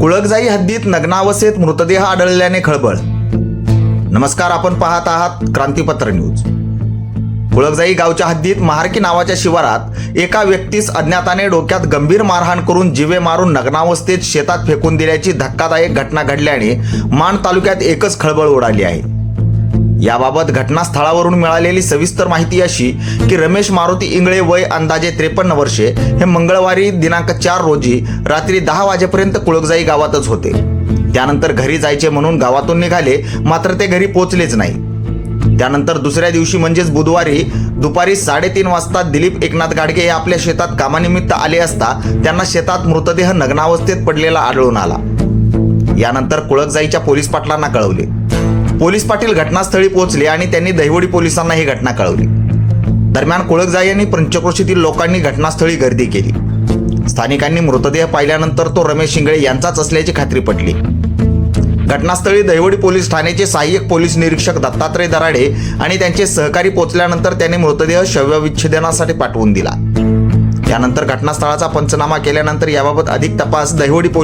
कुळकजाई हद्दीत नग्नावस्थेत मृतदेह आढळल्याने खळबळ. नमस्कार आपण पाहत आहात क्रांतीपत्र न्यूज. कुळकजाई गावच्या हद्दीत महारकी नावाच्या शिवारात एका व्यक्तीस अज्ञाताने डोक्यात गंभीर मारहाण करून जिवे मारून नग्नावस्थेत शेतात फेकून दिल्याची धक्कादायक घटना घडल्याने मान तालुक्यात एकच खळबळ उडाली आहे. याबाबत घटनास्थळावरून मिळालेली सविस्तर माहिती अशी की रमेश मारुती इंगळे वय अंदाजे त्रेपन्न वर्षे हे मंगळवारी दिनांक चार रोजी रात्री दहा वाजेपर्यंत कुळकजाई गावातच होते. त्यानंतर घरी जायचे म्हणून गावातून निघाले मात्र ते घरी पोचलेच नाही. त्यानंतर दुसऱ्या दिवशी म्हणजेच बुधवारी दुपारी साडेतीन वाजता दिलीप एकनाथ गाडगे हे आपल्या शेतात कामानिमित्त आले असता त्यांना शेतात मृतदेह नग्नावस्थेत पडलेला आढळून आला. यानंतर कुळकजाईच्या पोलीस पाटलांना कळवले. पोलीस पाटील घटनास्थळी पोहोचले आणि त्यांनी दहिवडी पोलिसांना ही घटना कळवली. दरम्यान कुळकजाई यांनी पंचक्रोशीतील लोकांनी घटनास्थळी गर्दी केली. स्थानिकांनी मृतदेह पाहिल्यानंतर तो रमेश शिंगळे यांचाच असल्याची खात्री पटली. घटनास्थळी दहिवडी पोलीस ठाण्याचे सहाय्यक पोलीस निरीक्षक दत्तात्रय दराडे आणि त्यांचे सहकारी पोचल्यानंतर त्यांनी मृतदेह शव्यविच्छेदनासाठी पाठवून दिला. त्यानंतर घटनास्थळाचा पंचनामा केल्यानंतर याबाबत अधिक तपास दहिवडी पोलीस